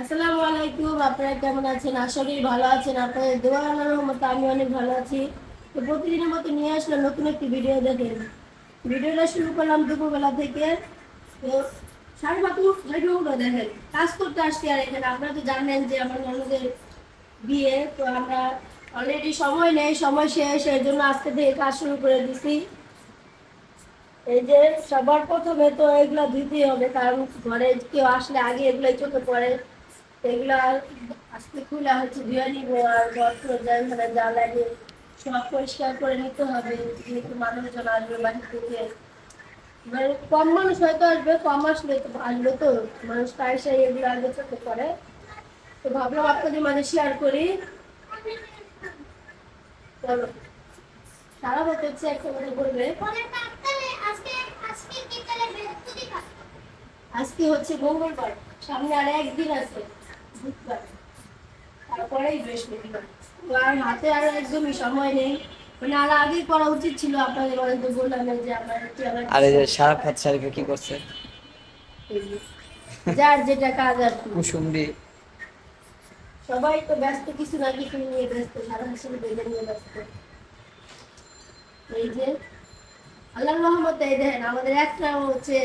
আসসালামু আলাইকুম, আপনারা কেমন আছেন? আশা করি ভালো আছেন। আপনাদের দোয়া রহমতে আমি অনেক ভালো আছি। তো প্রতিদিনের মতো নিয়ে আসলাম নতুন একটি ভিডিও দেখেন ভিডিওটা শুরু করলাম দুপুরবেলা থেকে। তো সাড়ে বাতু ভিডিওগুলো দেখেন, কাজ করতে আসছি আর এখানে। আপনারা তো জানেন যে আমার ননদের বিয়ে, তো আমরা অলরেডি সময় নেই, সময় শেষ, এই জন্য আজকে থেকে কাজ শুরু করে দিছি। এই যে সবার প্রথমে তো এগুলা ধুতেই হবে, কারণ ঘরে কেউ আসলে আগে এগুলাই চোখে পড়ে। এগুলা হচ্ছে ধুয়ে নিব আর মানে যা লাগে সব পরিষ্কার করে নিতে হবে, যেহেতু মানুষজন আসবে থেকে। মানে কম মানুষ হয়তো আসবে, কম আসলে তো তো, মানুষ এগুলো আগে চোখে পড়ে তো ভাবলাম আপনাদের শেয়ার করি। চলো। সারা বছর হচ্ছে একটা করে করবে। আজকে হচ্ছে মঙ্গলবার, সামনে আর একদিন আছে। বুধবার তারপরেই বৃহস্পতিবার আর হাতে আর একদমই সময় নেই। মানে আর আগেই করা উচিত ছিল আপনাদের অনেক বললাম যে আর এই যে কি করছে? যার যেটা কাজ আর কুসুম্বি সবাই তো ব্যস্ত কিছু না কিছু নিয়ে ব্যস্ত সারা হাসির বেঁধে নিয়ে ব্যস্ত। এই যে আল্লাহর রহমতে এই দেখেন আমাদের একটা হচ্ছে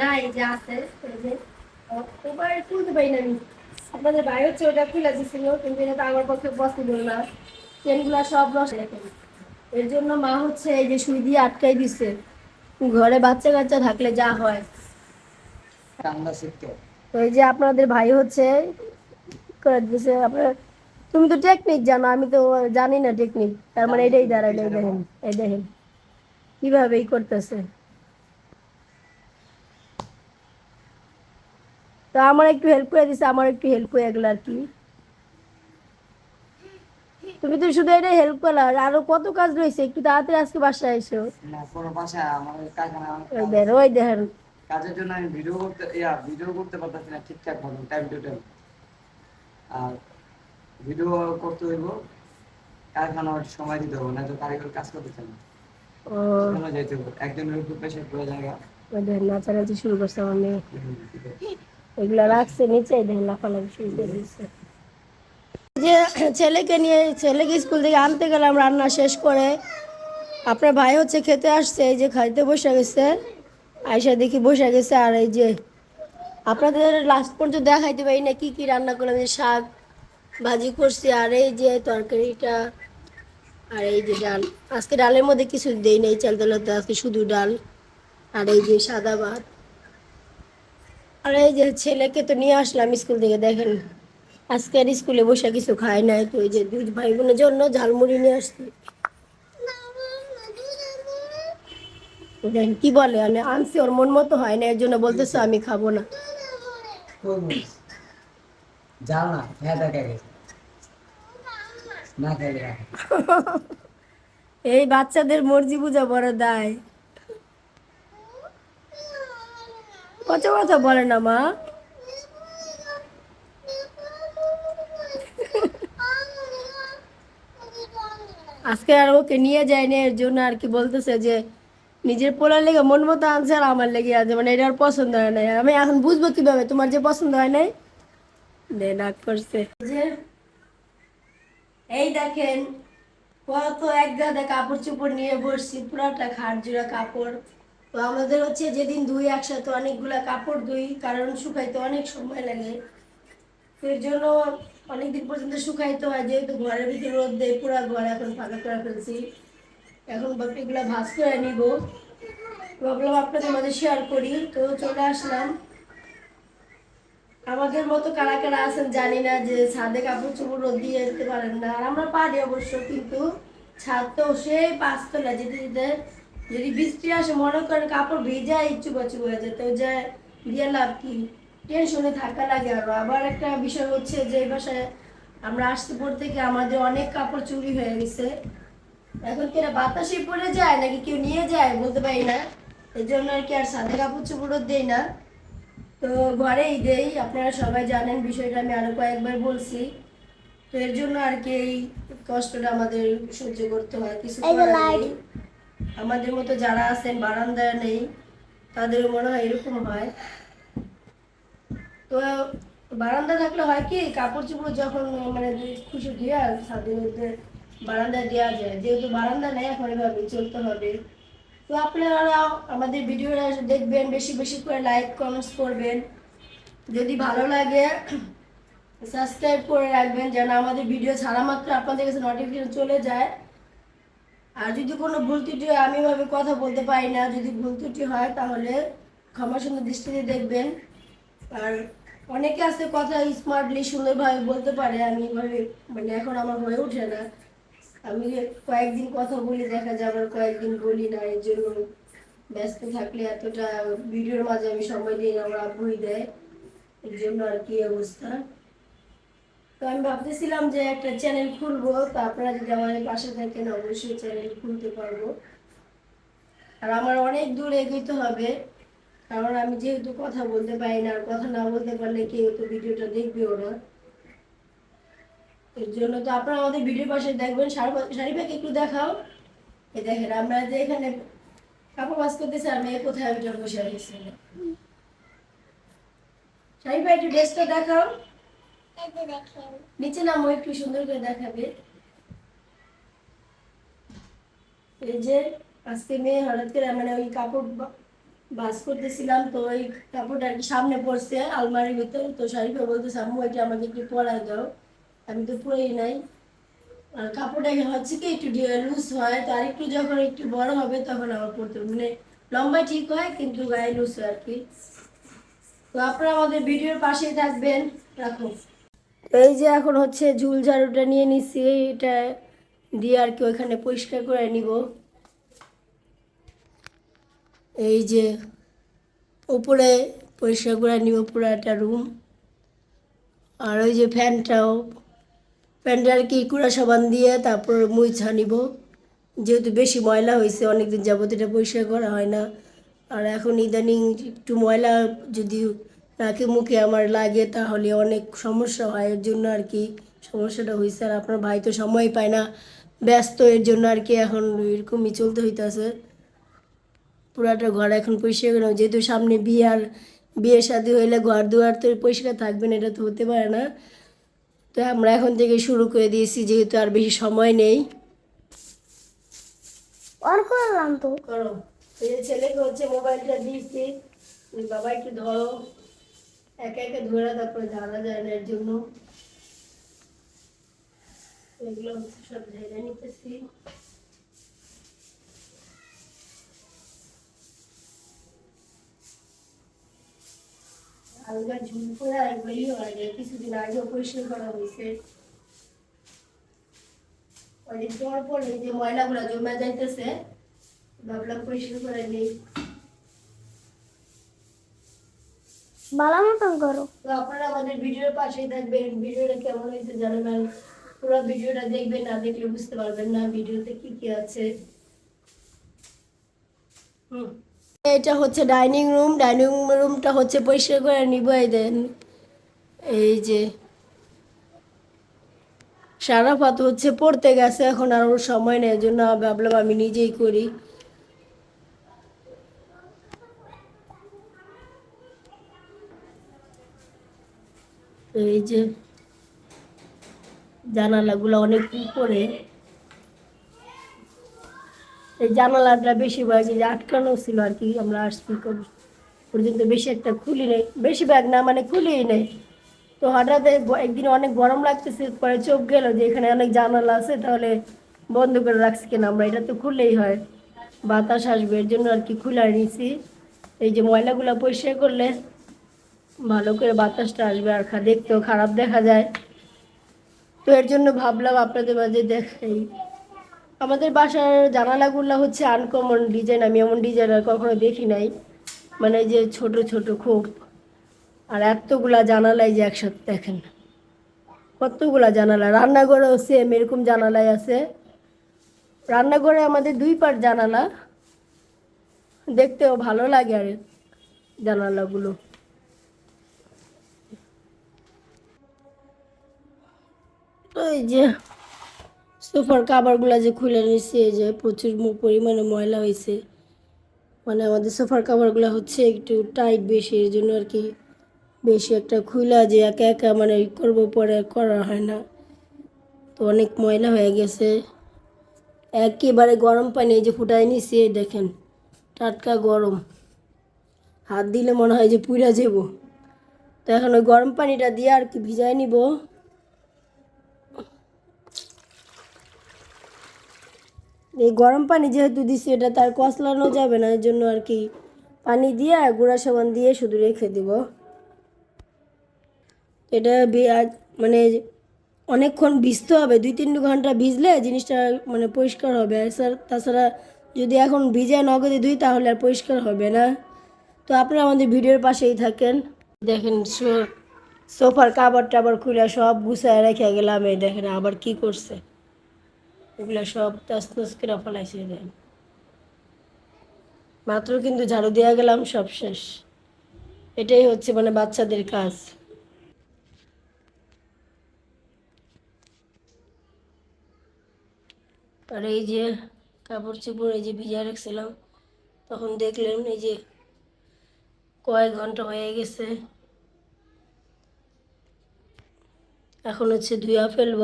নাই যে আছে এই যে পারি না আমি। আপনাদের ভাই হচ্ছে ওটা খুলে দিছিল কিন্তু এটা তো আমার পক্ষে পসিবল না। চেনগুলা সব নষ্ট রেখে এর জন্য মা হচ্ছে এই যে সুই দিয়ে আটকাই দিছে। ঘরে বাচ্চা কাচ্চা থাকলে যা হয়। যে আপনাদের ভাই হচ্ছে করে দিতেছে আপনার তুমি তো টেকনিক জানো আমি তো জানি না টেকনিক তার মানে এটাই দাঁড়াইলো এই দেখেন এই দেখেন। কীভাবে এই করতেছে? তো আমার একটু হেল্প করে দিছে আমার একটু হেল্প হয়ে গেল আর কি। তুমি তো শুধু এটা হেল্প করলা আর আরও কত কাজ রয়েছে? একটু তাড়াতাড়ি আজকে বাসায় এসো। ওই দেখেন দেখেন কাজের জন্য আমি ভিডিও করতে ইয়া ভিডিও করতে পারতেছি না ঠিকঠাক ভাবে টাইম টু টাইম আর ভিডিও করতে হইব কারখানা সময় দিতে হবে না তো কারিগর কাজ করতে চাই না একজনের উপর প্রেশার পড়ে জায়গা ওই দেখেন নাচানাচি শুরু করছে আমার মেয়ে এগুলা রাখছে নিচে শুরু করে দিচ্ছে যে ছেলেকে নিয়ে, ছেলেকে স্কুল থেকে আনতে গেলাম, রান্না শেষ করে। আপনার ভাই হচ্ছে খেতে আসছে, এই যে খাইতে বসে গেছে। আয়সা দেখি বসে গেছে, আর এই যে আপনাদের লাস্ট পর্যন্ত দেখাইতে পারি না কি কি রান্না করলাম যে শাক ভাজি করছি, আর এই যে তরকারিটা, আর এই যে ডাল। আজকে ডালের মধ্যে কিছু দেই নেই চাল ডালাতে আজকে শুধু ডাল, আর এই যে সাদা ভাত। আর এই যে ছেলেকে তো নিয়ে আসলাম স্কুল থেকে দেখেন। আজকে আর স্কুলে বসে কিছু খায় নাই তো এই যে দুই ভাই বোনের জন্য ঝালমুড়ি নিয়ে আসছি। দেখেন কি বলে আমি আনছি ওর মন মতো হয় না এর জন্য বলতেছে আমি খাব না। যাও না হ্যাঁ না এই বাচ্চাদের মর্জি বুঝা বড় দায় কত কথা বলে না, মা। আজকে আর ওকে নিয়ে যায়নি, এর জন্য আর কি বলতেছে যে, নিজের পোলার লেগে মন মতো আনছে আর আমার লেগে আছে মানে এটা আর পছন্দ হয় নাই। আমি এখন বুঝব কীভাবে, তোমার যে পছন্দ হয় নাই? দে নাক করছে। এই দেখেন, কত এক গাদা কাপড় চোপড় নিয়ে বসছি, পুরাটা খাট জোড়া কাপড়। তো আমাদের হচ্ছে যেদিন ধুই একসাথে অনেকগুলা কাপড় ধুই, কারণ শুকাইতে অনেক সময় লাগে। তো এর জন্য অনেকদিন পর্যন্ত শুকাইতে হয়, যেহেতু ঘরের ভিতরে রোদ দেয়, পুরা ঘর এখন ফাঁকা করে ফেলছি। এখন এগুলো ভাজ করে নিব। ভাবলাম আপনাদের মাঝে শেয়ার করি, তো চলে আসলাম। আমাদের মতো কারা কারা আছেন জানি না, যে ছাদে কাপড় চোপড় রোদ দিয়ে যেতে পারেন না। আর আমরা পারি অবশ্য, কিন্তু ছাদ তো সেই পাঁচতলা, যেতে যেতে যদি বৃষ্টি আসে মনে করেন কাপড় ভিজা ইচ্ছু বাচু হয়ে যেত যে দিয়ে লাভ কি? টেনশনে থাকা লাগে আরও। আবার একটা বিষয় হচ্ছে যে এই বাসায় আমরা আসতে পর থেকে আমাদের অনেক কাপড় চুরি হয়ে গেছে। এখন কি বাতাসে পড়ে যায় নাকি কেউ নিয়ে যায় বলতে পারি না। এর জন্য আর কি আর সাদে কাপড় চোপড় দেই না। তো ঘরেই দেই আপনারা সবাই জানেন বিষয়টা আমি আরও কয়েকবার বলছি। তো এর জন্য আর কি এই কষ্টটা আমাদের সহ্য করতে হয় কিছু। আমাদের মতো যারা আছেন বারান্দায় নেই তাদেরও মনে হয় এরকম হয়। তো বারান্দা থাকলে হয় কি কাপড় চোপড় যখন মানে খুশি দিয়ে ছাদের মধ্যে বারান্দায় দেওয়া যায়। যেহেতু বারান্দা নেই, এখন এভাবে চলতে হবে। তো আপনারা আমাদের ভিডিওটা দেখবেন, বেশি বেশি করে লাইক কমেন্টস করবেন। যদি ভালো লাগে সাবস্ক্রাইব করে রাখবেন, যেন আমাদের ভিডিও ছাড়া মাত্র আপনাদের কাছে নোটিফিকেশন চলে যায়। আর যদি কোনো ভুল ত্রুটি হয়, আমি ভাবে কথা বলতে পারি না। যদি ভুল ত্রুটি হয়, তাহলে ক্ষমা সুন্দর দৃষ্টিতে দেখবেন। আর অনেকে আছে কথা স্মার্টলি সুন্দরভাবে বলতে পারে। আমি এভাবে মানে এখন আমার হয়ে ওঠে না। আমি কয়েকদিন কথা বলি, দেখা যায় আবার কয়েকদিন বলি না। এর জন্য ব্যস্ত থাকলে এতটা, ভিডিওর মাঝে আমি সময় দিই আমার আগ্রহী দেয়। এর জন্য আর কি অবস্থা। তো আমি ভাবতেছিলাম যে একটা চ্যানেল খুলবো, তো আপনারা যদি আমাদের পাশে থাকেন, অবশ্যই চ্যানেল খুলতে পারব। আর আমার অনেক দূর এগোতে হবে, কারণ আমি যেহেতু কথা বলতে পারি না, আর কথা না বলতে পারলে কেউ তো ভিডিওটা দেখবেও না। এর জন্য তো আপনারা আমাদের ভিডিওর পাশে দেখবেন। শাড়িপাকে একটু দেখাও। এই দেখেন, আমরা যে এখানে কাপড় বাস করতেছি, আর মেয়ে কোথায়? আমি বসে রয়েছি শাড়িপা একটু ড্রেসটা দেখাও। নিচে নামো, একটু সুন্দর করে দেখাবে। এই যে, আজকে মেয়ে হঠাৎ করে মানে ওই কাপড় বাস করতেছিলাম, তো ওই কাপড়টা আর কি সামনে পড়ছে, আলমারির ভিতর। তো শাড়িপা বলতেছে, আম্মু, এটা আমাকে একটু পরাই দাও। আমি তো পরেই নাই। আর কাপড়টা হচ্ছে কি, একটু লুজ হয়। তো একটু যখন একটু বড় হবে, তখন আমার পরতে মানে লম্বা ঠিক হয়, কিন্তু গায়ে লুজ হয় আর কি। তো আপনারা আমাদের ভিডিওর পাশেই থাকবেন। রাখো। এই যে এখন হচ্ছে ঝুল ঝাড়ুটা নিয়ে নিচ্ছি এটা দিয়ে আর কি ওইখানে পরিষ্কার করে নিব। এই যে উপরে পরিষ্কার করে নিব পুরো একটা রুম আর ওই যে ফ্যানটাও, ফ্যানটা আর কি কুড়া সাবান দিয়ে তারপর মুইছা নিব। যেহেতু বেশি ময়লা হয়েছে, অনেকদিন যাবত এটা পরিষ্কার করা হয় না। আর এখন ইদানিং একটু ময়লা যদি নাকে মুখে আমার লাগে তাহলে অনেক সমস্যা হয়। এর জন্য আর কি সমস্যাটা হয়েছে আর আপনার ভাই তো সময় পায় না। ব্যস্ত এর জন্য আর কি এখন এরকমই চলতে হইতেছে। পুরাটা ঘর এখন পরিষ্কার করে। যেহেতু সামনে বিয়ে আর বিয়ে শাদি হইলে ঘর দুয়ার তো পরিষ্কার থাকবে না এটা তো হতে পারে না। তো আমরা এখন থেকে শুরু করে দিয়েছি যেহেতু আর বেশি সময় নেই। অন করলাম তো। করো। ছেলেকে হচ্ছে মোবাইলটা দিয়েছি। বাবা একটু ধরো। একা একা ধরে তারপরে ঝাড়া যায় না এর জন্য এগুলো সব ঝেড়ে নিতেছি। আলগা ঝুল করে হয় যে কিছুদিন আগেও পরিষ্কার করা হয়েছে। যে জ্বর পড়ে যে ময়লাগুলো জমে যাইতেছে, ভাবলাম পরিষ্কার করে নিই। ভালো মতন করো। আপনারা আমাদের ভিডিওর পাশেই থাকবেন। ভিডিওটা কেমন হয়েছে জানাবেন। পুরো ভিডিওটা দেখবেন, না দেখলে বুঝতে পারবেন না ভিডিওতে কি কি আছে। হুম। এটা হচ্ছে ডাইনিং রুম। ডাইনিং রুমটা হচ্ছে পরিষ্কার করে নিব, এই দেন। এই যে সারা সারাফাত হচ্ছে পড়তে গেছে, এখন আর সময় নেই জন্য ভাবলাম আমি নিজেই করি। এই যে জানালাগুলো অনেক উপরে। এই জানালাটা বেশিরভাগ যে আটকানো ছিল আর কি, আমরা আসছি পর্যন্ত বেশি একটা খুলি নেই। বেশিরভাগ না মানে খুলিই নেই। তো হঠাৎ একদিন অনেক গরম লাগতেছে, পরে চোখ গেল যে এখানে অনেক জানালা আছে, তাহলে বন্ধ করে রাখছি কেন? আমরা এটা তো খুললেই হয়। বাতাস আসবে, এর জন্য আর কি খুলে নিয়েছি এই যে ময়লাগুলো পরিষ্কার করলে ভালো করে বাতাসটা আসবে আর খা দেখতেও খারাপ দেখা যায়। তো এর জন্য ভাবলাম আপনাদের মাঝে দেখাই। আমাদের বাসার জানালাগুলো হচ্ছে আনকমন ডিজাইন আমি এমন ডিজাইন আর কখনো দেখি নাই। মানে যে ছোট ছোট খুব। আর এতগুলা জানালাই যে একসাথে দেখেন। কতগুলা জানালা। রান্নাঘরেও সেম এরকম জানালাই আছে। রান্নাঘরে আমাদের দুই পার জানালা। দেখতেও ভালো লাগে আর জানালাগুলো। এই যে, সোফার কাভারগুলো যে খুলে নিচ্ছে এই যে প্রচুর পরিমাণে ময়লা হয়েছে। মানে আমাদের সোফার কাভারগুলো হচ্ছে একটু টাইট বেশি, এর জন্য আর কি বেশি একটা খুইলা যে একা একা মানে করব পরে করা হয় না। তো অনেক ময়লা হয়ে গেছে। একেবারে গরম পানি এই যে নিছি, এই দেখেন, টাটকা গরম। হাত দিলে মনে হয় যে পুইরা যাব। তো এখন ওই গরম পানিটা দিয়ে আর কি ভিজাই নিব। এই গরম পানি যেহেতু দিছি, এটা তার কসলানো যাবে না এর জন্য আর কি পানি দিয়ে গুঁড়া সাবান দিয়ে শুধু রেখে দিব। এটা মানে অনেকক্ষণ ভিজতে হবে, দুই তিন ঘণ্টা ভিজলে জিনিসটা মানে পরিষ্কার হবে। আর স্যার, তাছাড়া যদি এখন ভিজে নগদে ধুই তাহলে আর পরিষ্কার হবে না। তো আপনারা আমাদের ভিডিওর পাশেই থাকেন। দেখেন সোফার কাবার টাবার খুলে সব গুছায় রেখে গেলাম, এই দেখেন আবার কি করছে। এগুলো সব তসনস করে ফেলাইছে দেখেন মাত্র কিন্তু ঝাড়ু দেওয়া গেলাম, সব শেষ। এটাই হচ্ছে মানে বাচ্চাদের কাজ। আর এই যে কাপড় চোপড় এই যে ভিজা রাখছিলাম, তখন দেখলেন এই যে কয়েক ঘণ্টা হয়ে গেছে। এখন হচ্ছে ধুয়া ফেলব।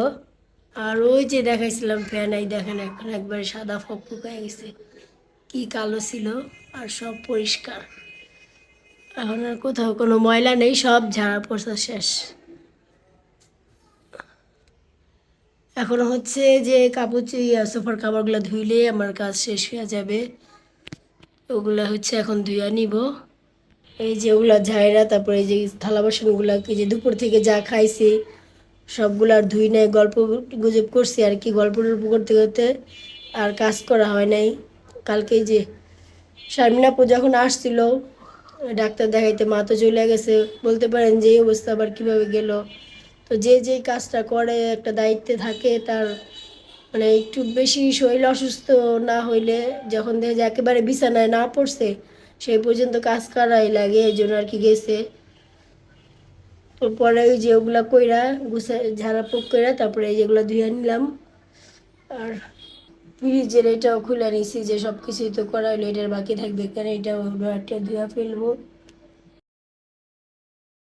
আর ওই যে দেখাইছিলাম ফ্যান, এই দেখেন এখন একবারে সাদা ফক ফুকায় গেছে। কি কালো ছিল আর সব পরিষ্কার। এখন আর কোথাও কোনো ময়লা নেই, সব ঝাড়া পোছা শেষ। এখন হচ্ছে যে কাপড় সোফার কাপড়গুলো ধুইলে আমার কাজ শেষ হয়ে যাবে। ওগুলা হচ্ছে এখন ধুইয়া নিব। এই যে ওগুলা ঝাইরা, তারপরে এই যে থালা বাসনগুলাকে যে দুপুর থেকে যা খাইছি সবগুলো আর ধুই নাই, গল্প গুজব করছি, আর কি গল্প টল্প করতে করতে আর কাজ করা হয় নাই। কালকে যে শারমিনাপু যখন আসছিল, ডাক্তার দেখাইতে মা তো চলে গেছে, বলতে পারেন যে অবস্থা আবার কীভাবে গেল? তো যে যে কাজটা করে, একটা দায়িত্বে থাকে, তার মানে একটু বেশি শরীর অসুস্থ না হইলে যখন দেখে যে একেবারে বিছানায় না পড়ছে, সেই পর্যন্ত কাজ করাই লাগে, এই জন্য আর কি গেছে। পরে ওই যে ওগুলা কইরা গুছা, ঝাড়া পোক কইরা তারপরে এই যেগুলো ধুয়ে নিলাম। আর ফ্রিজের এটাও খুলে নিছি যে সব কিছুই তো করা হলো এটার বাকি থাকবে। কেন এটাও ড্রয়ারটা ধুয়ে ফেলব।